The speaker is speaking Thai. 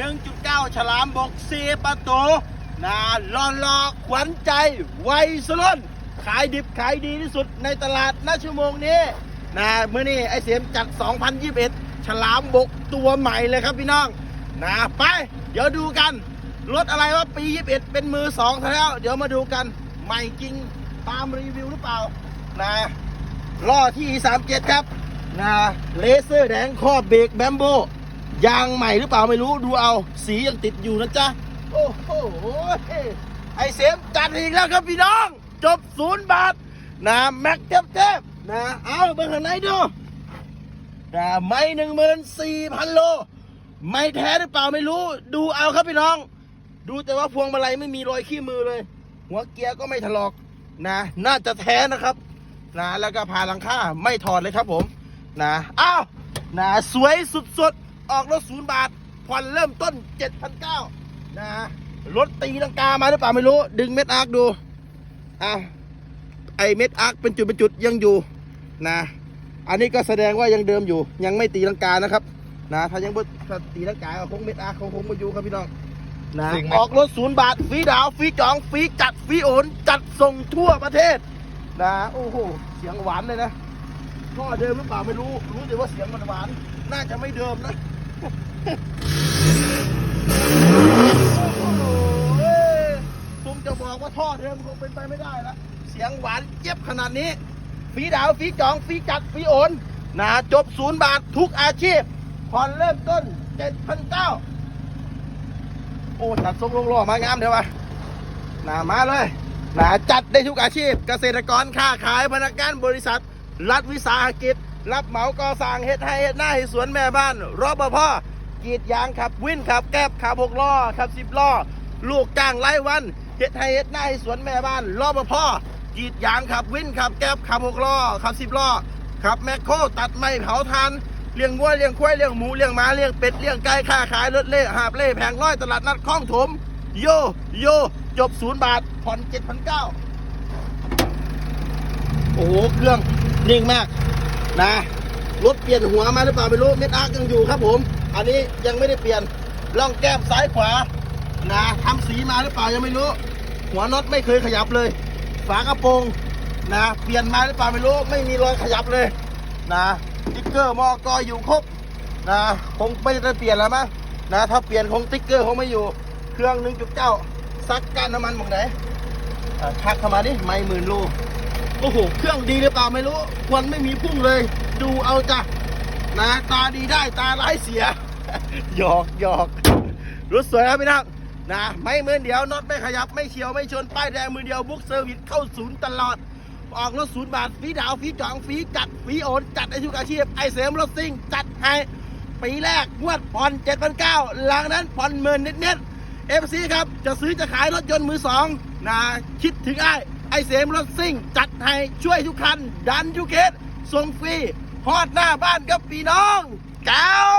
1.9 ฉลามบกซีประตูนะลอลอขวัญใจวัยสรุ่นขายดิบขายดีที่สุดในตลาดณชั่วโมงนี้นะเมื่อนี้ไอเสียมจัด 2021 ฉลามบกตัวใหม่เลยครับพี่น้องนะไปเดี๋ยวดูกันรถอะไรว่าปี 21 เป็นมือสองแล้ว เดี๋ยวมาดูกันใหม่จริงตามรีวิวหรือเปล่านะล้อที่ 37 ครับนะเลเซอร์แดงครอบเบรกแบมโบ ยางใหม่หรือเปล่าไม่รู้ดูเอาสียังติดอยู่นะจ๊ะ โอ้โหไอเสมจัดอีกแล้วครับพี่น้อง จบศูนย์บาทนะแม็กเทบเทบนะ เอาเบิ่งข้างในดูนะไม่หนึ่งหมื่นสี่พันโล ไม่แท้หรือเปล่าไม่รู้ ดูเอาครับพี่น้อง ดูแต่ว่าพวงมาลัยไม่มีรอยขี้มือเลย หัวเกียร์ก็ไม่ถลอกนะ น่าจะแท้นะครับนะแล้วก็พาลังค่าไม่ถอดเลยครับผม นะอ้าวนะสวยสุดๆ ออกรถศูนย์บาท ผ่อนเริ่มต้น 7,900นะรถตีลังกามาหรือเปล่าไม่รู้ ดึงเม็ดอาร์คดูอ้าวไอเม็ดอาร์คเป็นจุดเป็นจุดยังอยู่นะ อันนี้ก็แสดงว่ายังเดิมอยู่ ยังไม่ตีลังกานะครับนะถ้ายังบ่ถ้าตีลังกาก็คงเม็ดอาร์คคงคงมาอยู่ครับพี่น้องนะจริงไหมออกรถศูนย์บาทฟรีดาวฟรีจองฟรีจัดฟรีโอนจัดส่งทั่วประเทศนะโอ้โหเสียงหวานเลยนะท่อเดิมหรือเปล่าไม่รู้รู้แต่ว่าเสียงมันหวาน น่าจะไม่เดิมนะโอ้โห ผมจะบอกว่าท่อเดิมคงเป็นไปไม่ได้ละเสียงหวานเจ็บขนาดนี้ฟีดาวฟีจองฟีจัดฟีโอนนะจบศูนย์บาททุกอาชีพผ่อนเริ่มต้นเจ็ดพันเก้าโอ้จัดทรงลงล่อมางามเดี๋ยววะนะมาเลยนะจัดได้ทุกอาชีพ เกษตรกรค้าขายพนักงานบริษัท รัฐวิสาหกิจ รับเหมาก่อสร้างเฮ็ดให้เฮ็ดหน้าให้สวนแม่บ้านรอบพ่อกรีดยางขับวินขับแก๊บขับหกล้อขับสิบล้อลูกจ้างไรายวันเฮ็ดให้เฮ็ดหน้าให้สวนแม่บ้านรอบพ่อกรีดยางขับวินขับแก๊บขับหกล้อขับสิบล้อขับแมคโครตัดไม้เผาทานเลี้ยงวัวเลี้ยงควายเลี้ยงหมูเลี้ยงหมาเลี้ยงเป็ดเลี้ยงไก่ค้าขายรถเล่หาบเล่แผงร้อยตลาดนัดคลองถม โยโยจบศูนย์บาทผ่อนเจ็ดพันเก้าโอ้โหเครื่องนิ่งมาก นะ รถเปลี่ยนหัวมาหรือเปล่าไม่รู้เม็ดอาร์คยังอยู่ครับผม อันนี้ยังไม่ได้เปลี่ยนล่องแก้มซ้ายขวา นะทำสีมาหรือเปล่ายังไม่รู้ หัวน็อตไม่เคยขยับเลย ฝากระโปรงนะเปลี่ยนมาหรือเปล่าไม่รู้ไม่มีรอยขยับเลย นะติ๊กเกอร์มอกออยู่ครบนะคงไม่ได้เปลี่ยนแล้วมั้งนะถ้าเปลี่ยนคงติ๊กเกอร์คงไม่อยู่ เครื่อง1.9ซักกันน้ำมันหมดไหนอะชักเข้ามาดิไม่หมื่นโล โอ้โห เครื่องดีหรือเปล่าไม่รู้ ควันไม่มีพุ่งเลย ดูเอาจ้ะนะตาดีได้ตาร้ายเสีย หยอกหยอกรถสวยครับพี่นักนะ ไม่เหมือนเดียวน็อตไม่ขยับไม่เฉียวไม่ชนป้ายแดงมือเดียวบุ๊กเซอร์วิสเข้าศูนย์ตลอด ออกรถศูนย์บาทฟรีดาวฟรีจองฟรีจัดฟรีโอนจัดไอทุกอาชีพไอเสริมรถซิ่งจัดให้ปีแรกงวดผ่อน7,900หลังนั้นผ่อนหมื่นนิดๆเอฟซีครับ จะซื้อจะขายรถยนต์มือสองนะคิดถึงไอ้ ไอเสมรถซิ่ง จัดให้ช่วยทุกคัน ดันทุกเคสส่งฟรีฮอดหน้าบ้านกับพี่น้องแก้ว